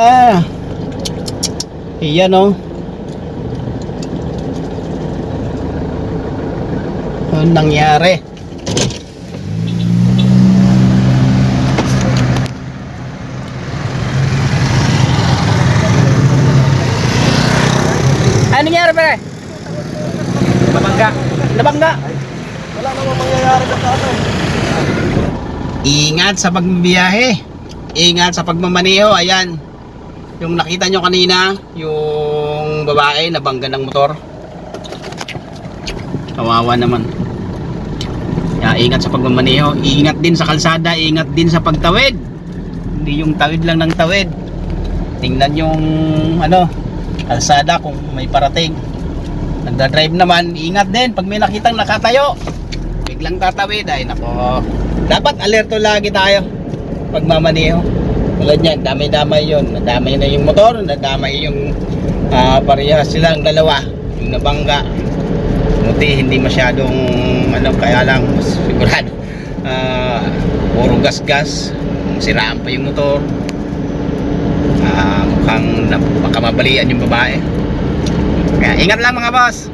Ah. Iyan oh. Ano nangyari? Ano nangyari pare? Nabangga. Nabangga. Wala namang mangyayari sa ano. Ingat sa pagbibiyahe. Ingat sa pagmamaneho. Ayan. Yung nakita nyo kanina, yung babae na bangga ng motor. Kawawa naman. Kaya ingat sa pagmamaneho. Ingat din sa kalsada. Ingat din sa pagtawid. Hindi yung tawid lang ng tawid. Tingnan yung ano, kalsada kung may parating. Nagda-drive naman, ingat din pag may nakitang nakatayo. Biglang tatawid ay nako. Dapat alerto lagi tayo pag mamaniho. Tulad damay-damay 'yon. Nadamay na yung motor, nadamay yung ah, parehas silang dalawa, yung nabangga. Buti hindi masyadong ano kaya lang mas sigurado. Ah, puro gas-gas. Siraan pa yung motor. Ah, mukhang napakamabalian yung babae. Kaya ingat lang mga boss.